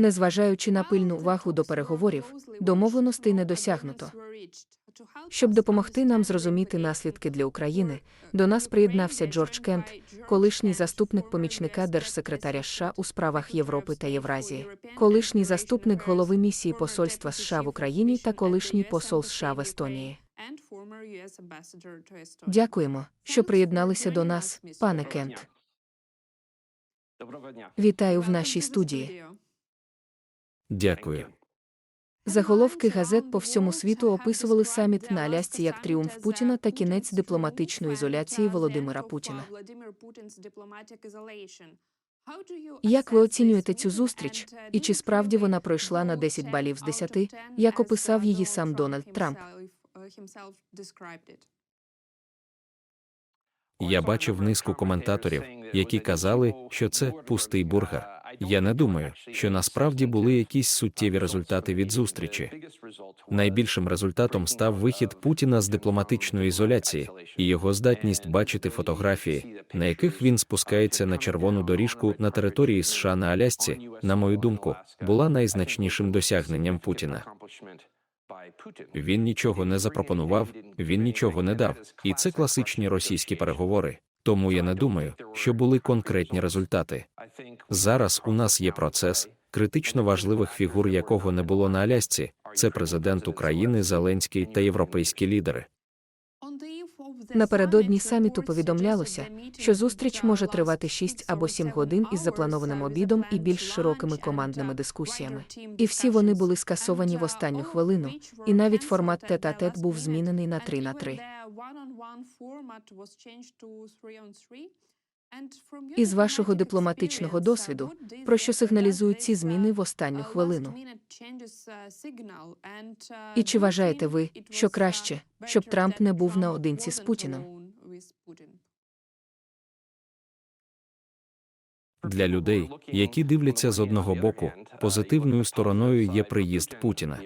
Незважаючи на пильну увагу до переговорів, домовленостей не досягнуто. Щоб допомогти нам зрозуміти наслідки для України, до нас приєднався Джордж Кент, колишній заступник помічника держсекретаря США у справах Європи та Євразії, колишній заступник голови місії посольства США в Україні та колишній посол США в Естонії. Дякуємо, що приєдналися до нас, пане Кент. Вітаю в нашій студії. Дякую. Заголовки газет по всьому світу описували саміт на Алясці як тріумф Путіна та кінець дипломатичної ізоляції Володимира Путіна. Як ви оцінюєте цю зустріч, і чи справді вона пройшла на 10 балів з 10, як описав її сам Дональд Трамп? Я бачив низку коментаторів, які казали, що це пустий бургер. Я не думаю, що насправді були якісь суттєві результати від зустрічі. Найбільшим результатом став вихід Путіна з дипломатичної ізоляції і його здатність бачити фотографії, на яких він спускається на червону доріжку на території США на Алясці, на мою думку, була найзначнішим досягненням Путіна. Він нічого не запропонував, він нічого не дав, і це класичні російські переговори. Тому я не думаю, що були конкретні результати. Зараз у нас є процес, критично важливих фігур якого не було на Алясці. Це президент України Зеленський та європейські лідери. Напередодні саміту повідомлялося, що зустріч може тривати 6 або 7 годин із запланованим обідом і більш широкими командними дискусіями. І всі вони були скасовані в останню хвилину, і навіть формат тет-а-тет був змінений на 3 на 3. Із вашого дипломатичного досвіду, про що сигналізують ці зміни в останню хвилину? І чи вважаєте ви, що краще, щоб Трамп не був наодинці з Путіним? Для людей, які дивляться з одного боку, позитивною стороною є приїзд Путіна.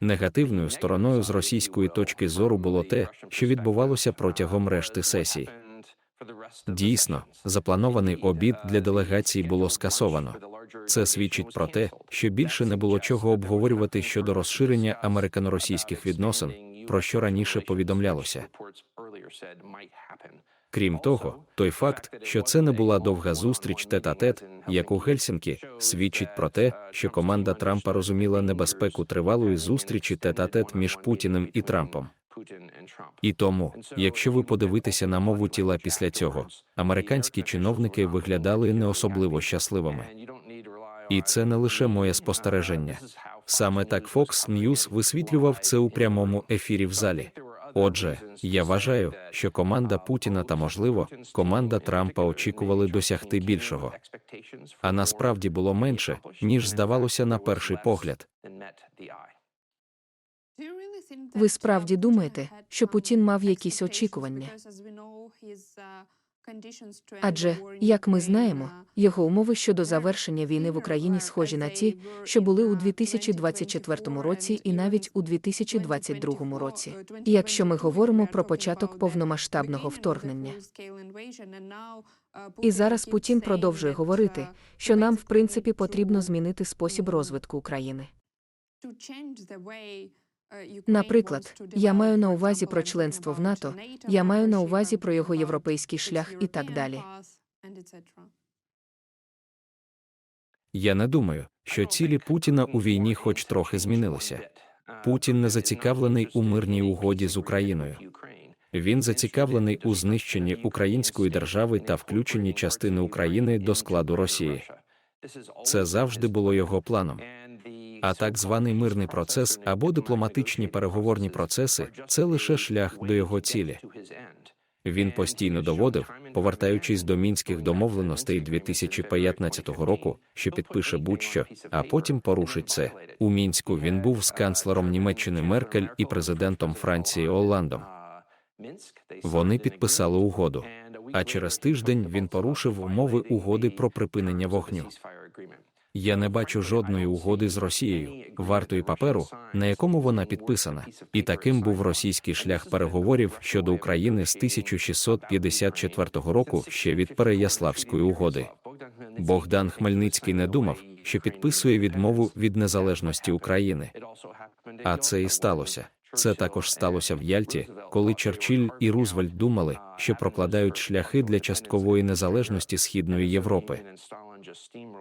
Негативною стороною з російської точки зору було те, що відбувалося протягом решти сесій. Дійсно, запланований обід для делегації було скасовано. Це свідчить про те, що більше не було чого обговорювати щодо розширення американо-російських відносин, про що раніше повідомлялося. Крім того, той факт, що це не була довга зустріч тет-а-тет, як у Гельсінкі, свідчить про те, що команда Трампа розуміла небезпеку тривалої зустрічі тет-а-тет між Путіним і Трампом. І тому, якщо ви подивитеся на мову тіла після цього, американські чиновники виглядали не особливо щасливими. І це не лише моє спостереження. Саме так Fox News висвітлював це у прямому ефірі в залі. Отже, я вважаю, що команда Путіна та, можливо, команда Трампа очікували досягти більшого. А насправді було менше, ніж здавалося на перший погляд. Ви справді думаєте, що Путін мав якісь очікування? Адже, як ми знаємо, його умови щодо завершення війни в Україні схожі на ті, що були у 2024 році і навіть у 2022 році. Якщо ми говоримо про початок повномасштабного вторгнення. І зараз Путін продовжує говорити, що нам, в принципі, потрібно змінити спосіб розвитку України. Наприклад, я маю на увазі про членство в НАТО, я маю на увазі про його європейський шлях і так далі. Я не думаю, що цілі Путіна у війні хоч трохи змінилися. Путін не зацікавлений у мирній угоді з Україною. Він зацікавлений у знищенні української держави та включенні частини України до складу Росії. Це завжди було його планом. А так званий мирний процес або дипломатичні переговорні процеси це лише шлях до його цілі. Він постійно доводив, повертаючись до мінських домовленостей 2015 року, що підпише будь-що, а потім порушить це. У мінську він був з канцлером Німеччини Меркель і президентом Франції Олландом. Вони підписали угоду. А через тиждень він порушив умови угоди про припинення вогню. Я не бачу жодної угоди з Росією, вартої паперу, на якому вона підписана. І таким був російський шлях переговорів щодо України з 1654 року ще від Переяславської угоди. Богдан Хмельницький не думав, що підписує відмову від незалежності України. А це і сталося. Це також сталося в Яльті, коли Черчилль і Рузвельт думали, що прокладають шляхи для часткової незалежності Східної Європи.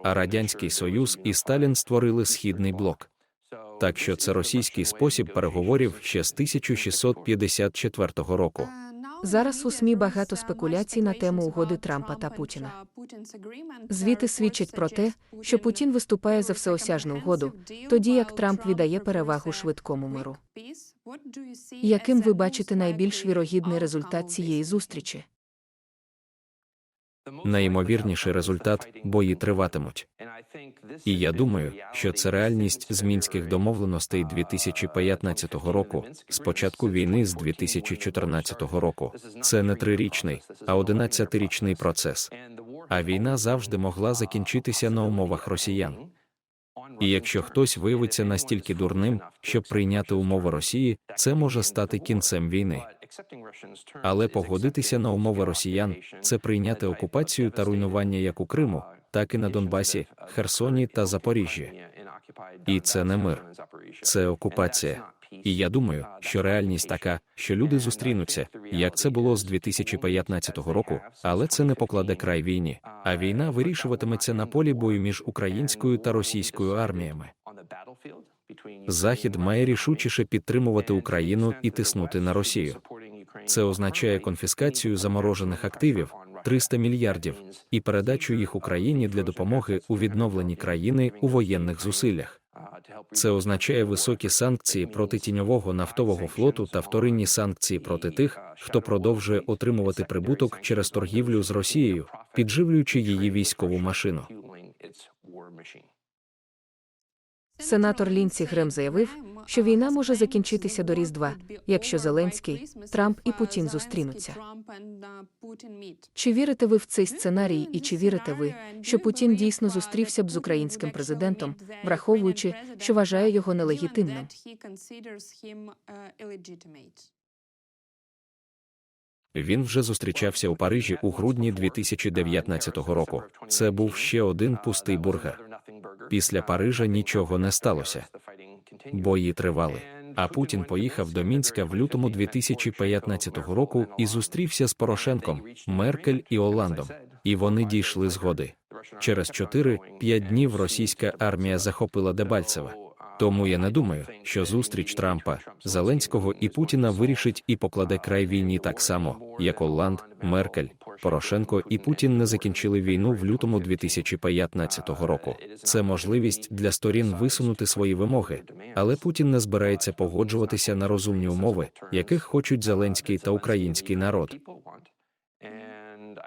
А Радянський Союз і Сталін створили Східний блок. Так що це російський спосіб переговорів ще з 1654 року. Зараз у СМІ багато спекуляцій на тему угоди Трампа та Путіна. Звіти свідчать про те, що Путін виступає за всеосяжну угоду, тоді як Трамп віддає перевагу швидкому миру. Яким ви бачите найбільш вірогідний результат цієї зустрічі? Найімовірніший результат бої триватимуть. І я думаю, що це реальність з мінських домовленостей 2015 року, з початку війни з 2014 року. Це не трирічний, а одинадцятирічний процес. А війна завжди могла закінчитися на умовах росіян. І якщо хтось виявиться настільки дурним, щоб прийняти умови Росії, це може стати кінцем війни. Але погодитися на умови росіян це прийняти окупацію та руйнування як у Криму, так і на Донбасі, Херсоні та Запоріжжі. І це не мир, це окупація. І я думаю, що реальність така, що люди зустрінуться, як це було з 2015 року, але це не покладе край війні. А війна вирішуватиметься на полі бою між українською та російською арміями. Захід має рішучіше підтримувати Україну і тиснути на Росію. Це означає конфіскацію заморожених активів 300 мільярдів і передачу їх Україні для допомоги у відновленні країни у воєнних зусиллях. Це означає високі санкції проти тіньового нафтового флоту та вторинні санкції проти тих, хто продовжує отримувати прибуток через торгівлю з Росією, підживлюючи її військову машину. Сенатор Лінсі Грем заявив, що війна може закінчитися до Різдва, якщо Зеленський, Трамп і Путін зустрінуться. Чи вірите ви в цей сценарій, і чи вірите ви, що Путін дійсно зустрівся б з українським президентом, враховуючи, що вважає його нелегітимним? Він вже зустрічався у Парижі у грудні 2019 року. Це був ще один пустий бургер. Після Парижа нічого не сталося. Бої тривали. А Путін поїхав до Мінська в лютому 2015 року і зустрівся з Порошенком, Меркель і Оландом. І вони дійшли згоди. Через 4-5 днів російська армія захопила Дебальцеве. Тому я не думаю, що зустріч Трампа, Зеленського і Путіна вирішить і покладе край війні так само, як Оланд, Меркель, Порошенко і Путін не закінчили війну в лютому 2015 року. Це можливість для сторін висунути свої вимоги, але Путін не збирається погоджуватися на розумні умови, яких хочуть Зеленський та український народ.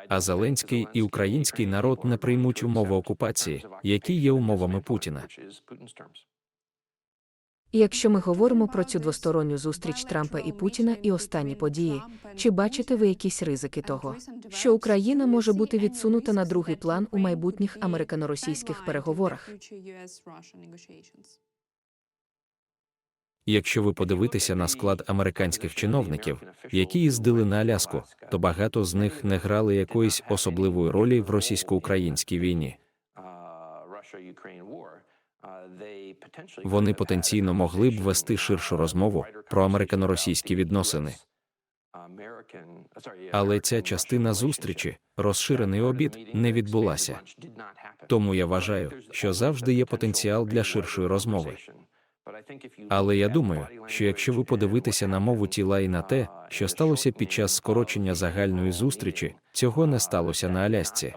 А Зеленський і український народ не приймуть умови окупації, які є умовами Путіна. І якщо ми говоримо про цю двосторонню зустріч Трампа і Путіна і останні події, чи бачите ви якісь ризики того, що Україна може бути відсунута на другий план у майбутніх американо-російських переговорах? Якщо ви подивитеся на склад американських чиновників, які їздили на Аляску, то багато з них не грали якоїсь особливої ролі в російсько-українській війні. Вони потенційно могли б вести ширшу розмову про американо-російські відносини. Але ця частина зустрічі, розширений обід, не відбулася. Тому я вважаю, що завжди є потенціал для ширшої розмови. Але я думаю, що якщо ви подивитеся на мову тіла і на те, що сталося під час скорочення загальної зустрічі, цього не сталося на Алясці.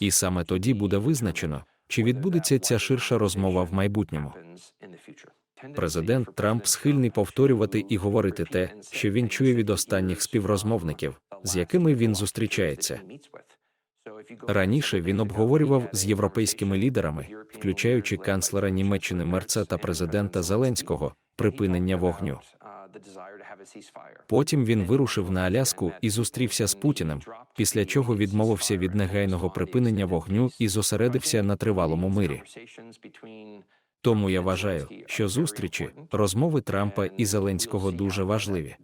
І саме тоді буде визначено, чи відбудеться ця ширша розмова в майбутньому. Президент Трамп схильний повторювати і говорити те, що він чує від останніх співрозмовників, з якими він зустрічається. Раніше він обговорював з європейськими лідерами, включаючи канцлера Німеччини Мерца та президента Зеленського, припинення вогню. Потім він вирушив на Аляску і зустрівся з Путіним, після чого відмовився від негайного припинення вогню і зосередився на тривалому мирі. Тому я вважаю, що зустрічі, розмови Трампа і Зеленського дуже важливі.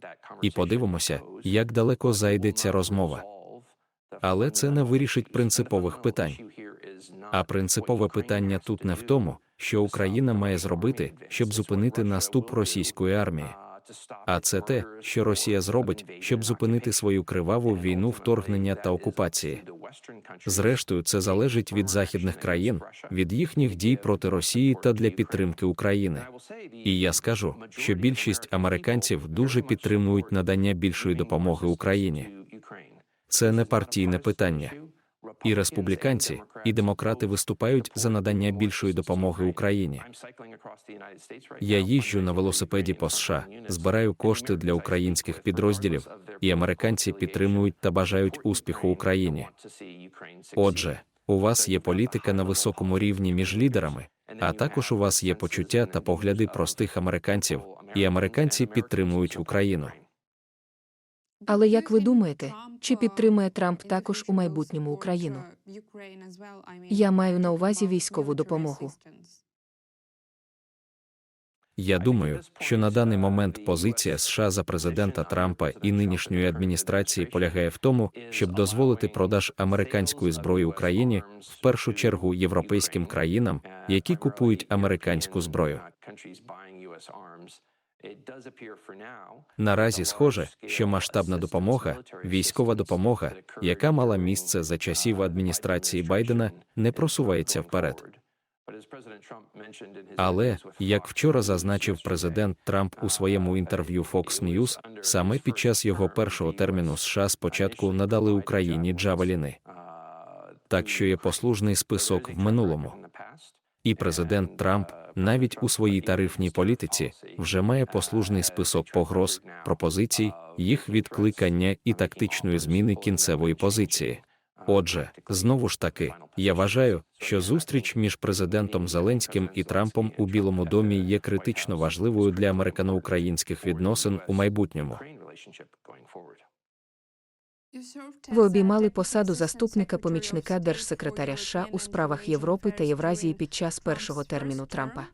І подивимося, як далеко зайде ця розмова. Але це не вирішить принципових питань. А принципове питання тут не в тому, що Україна має зробити, щоб зупинити наступ російської армії. А це те, що Росія зробить, щоб зупинити свою криваву війну вторгнення та окупації. Зрештою, це залежить від західних країн, від їхніх дій проти Росії та для підтримки України. І я скажу, що більшість американців дуже підтримують надання більшої допомоги Україні. Це не партійне питання. І республіканці, і демократи виступають за надання більшої допомоги Україні. Я їжджу на велосипеді по США, збираю кошти для українських підрозділів, і американці підтримують та бажають успіху Україні. Отже, у вас є політика на високому рівні між лідерами, а також у вас є почуття та погляди простих американців, і американці підтримують Україну. Але як ви думаєте, чи підтримає Трамп також у майбутньому Україну? Я маю на увазі військову допомогу. Я думаю, що на даний момент позиція США за президента Трампа і нинішньої адміністрації полягає в тому, щоб дозволити продаж американської зброї Україні в першу чергу європейським країнам, які купують американську зброю. Наразі схоже, що масштабна допомога, військова допомога, яка мала місце за часів адміністрації Байдена, не просувається вперед. Але, як вчора зазначив президент Трамп у своєму інтерв'ю Fox News, саме під час його першого терміну США спочатку надали Україні джавеліни. Так що є послужний список в минулому. І президент Трамп навіть у своїй тарифній політиці вже має послужний список погроз, пропозицій, їх відкликання і тактичної зміни кінцевої позиції. Отже, знову ж таки, я вважаю, що зустріч між президентом Зеленським і Трампом у Білому домі є критично важливою для американо-українських відносин у майбутньому. Ви обіймали посаду заступника помічника держсекретаря США у справах Європи та Євразії під час першого терміну Трампа.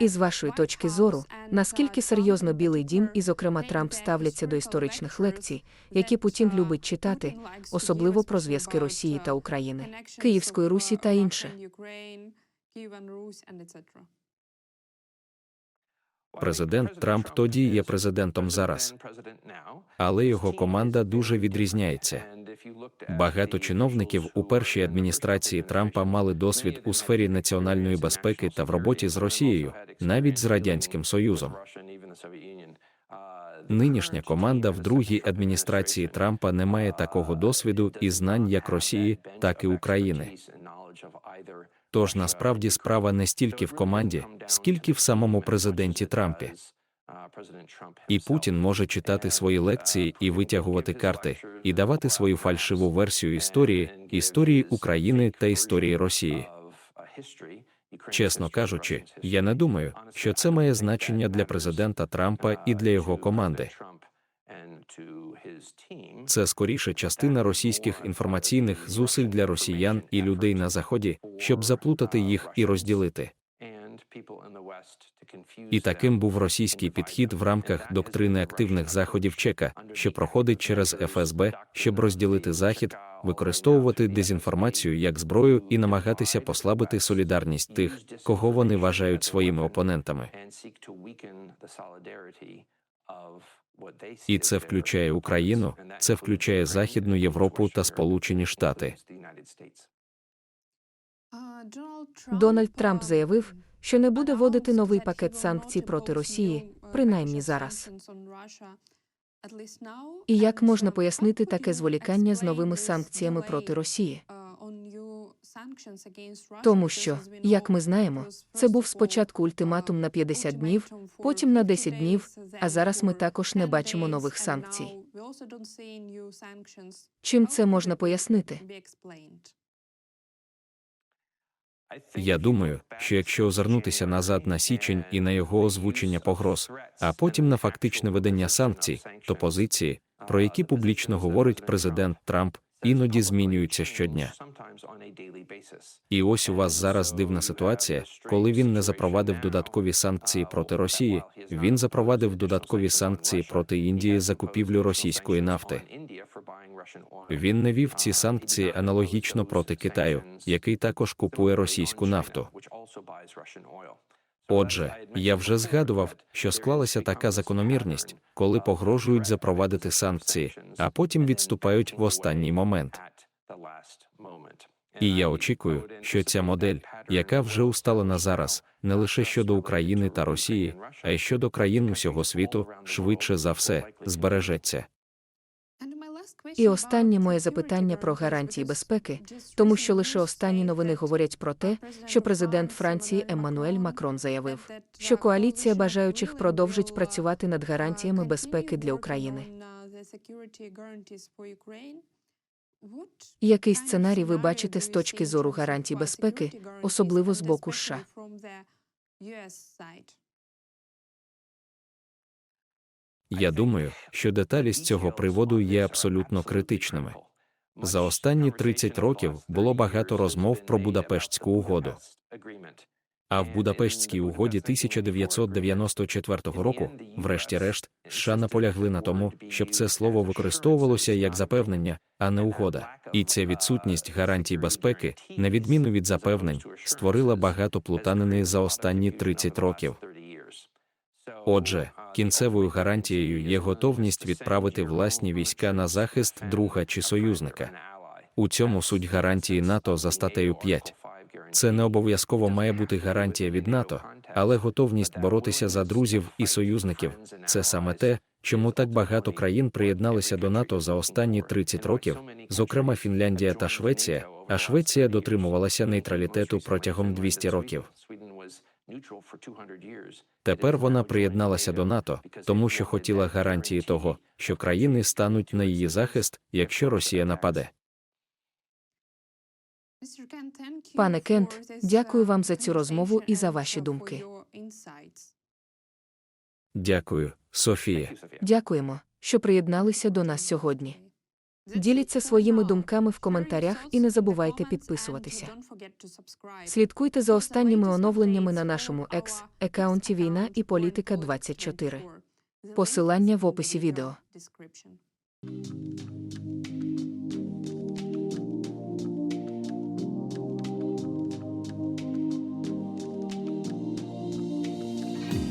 І з вашої точки зору, наскільки серйозно Білий дім і, зокрема, Трамп ставляться до історичних лекцій, які Путін любить читати, особливо про зв'язки Росії та України, Київської Русі та інше. Президент Трамп тоді є президентом зараз, але його команда дуже відрізняється. Багато чиновників у першій адміністрації Трампа мали досвід у сфері національної безпеки та в роботі з Росією, навіть з радянським союзом. Нинішня команда в другій адміністрації Трампа не має такого досвіду і знань як Росії, так і України. Тож насправді справа не стільки в команді, скільки в самому президенті Трампі. І Путін може читати свої лекції і витягувати карти, і давати свою фальшиву версію історії, історії України та історії Росії. Чесно кажучи, я не думаю, що це має значення для президента Трампа і для його команди. Це скоріше частина російських інформаційних зусиль для росіян і людей на заході, щоб заплутати їх і розділити. І таким був російський підхід в рамках доктрини активних заходів Чека, що проходить через ФСБ, щоб розділити захід, використовувати дезінформацію як зброю і намагатися послабити солідарність тих, кого вони вважають своїми опонентами. І це включає Україну, це включає Західну Європу та Сполучені Штати. Дональд Трамп заявив, що не буде вводити новий пакет санкцій проти Росії, принаймні зараз. І як можна пояснити таке зволікання з новими санкціями проти Росії? Тому що, як ми знаємо, це був спочатку ультиматум на 50 днів, потім на 10 днів, а зараз ми також не бачимо нових санкцій. Чим це можна пояснити? Я думаю, що якщо озирнутися назад на січень і на його озвучення погроз, а потім на фактичне ведення санкцій, то позиції, про які публічно говорить президент Трамп, іноді змінюються щодня. І ось у вас зараз дивна ситуація, коли він не запровадив додаткові санкції проти Росії, він запровадив додаткові санкції проти Індії за купівлю російської нафти. Він не вів ці санкції аналогічно проти Китаю, який також купує російську нафту. Отже, я вже згадував, що склалася така закономірність, коли погрожують запровадити санкції, а потім відступають в останній момент. І я очікую, що ця модель, яка вже усталена зараз, не лише щодо України та Росії, а й щодо країн усього світу, швидше за все, збережеться. І останнє моє запитання про гарантії безпеки, тому що лише останні новини говорять про те, що президент Франції Еммануель Макрон заявив, що коаліція бажаючих продовжить працювати над гарантіями безпеки для України. Який сценарій ви бачите з точки зору гарантій безпеки, особливо з боку США? Я думаю, що деталі з цього приводу є абсолютно критичними. За останні 30 років було багато розмов про Будапештську угоду. А в Будапештській угоді 1994 року, врешті-решт, США наполягли на тому, щоб це слово використовувалося як запевнення, а не угода. І ця відсутність гарантій безпеки, на відміну від запевнень, створила багато плутанини за останні 30 років. Отже, кінцевою гарантією є готовність відправити власні війська на захист друга чи союзника. У цьому суть гарантії НАТО за статтею 5. Це не обов'язково має бути гарантія від НАТО, але готовність боротися за друзів і союзників це саме те, чому так багато країн приєдналися до НАТО за останні 30 років, зокрема Фінляндія та Швеція, а Швеція дотримувалася нейтралітету протягом 200 років. Тепер вона приєдналася до НАТО, тому що хотіла гарантії того, що країни стануть на її захист, якщо Росія нападе. Пане Кент, дякую вам за цю розмову і за ваші думки. Дякую, Софія. Дякуємо, що приєдналися до нас сьогодні. Діліться своїми думками в коментарях і не забувайте підписуватися. Слідкуйте за останніми оновленнями на нашому екс аккаунті Війна і політика 24. Посилання в описі відео.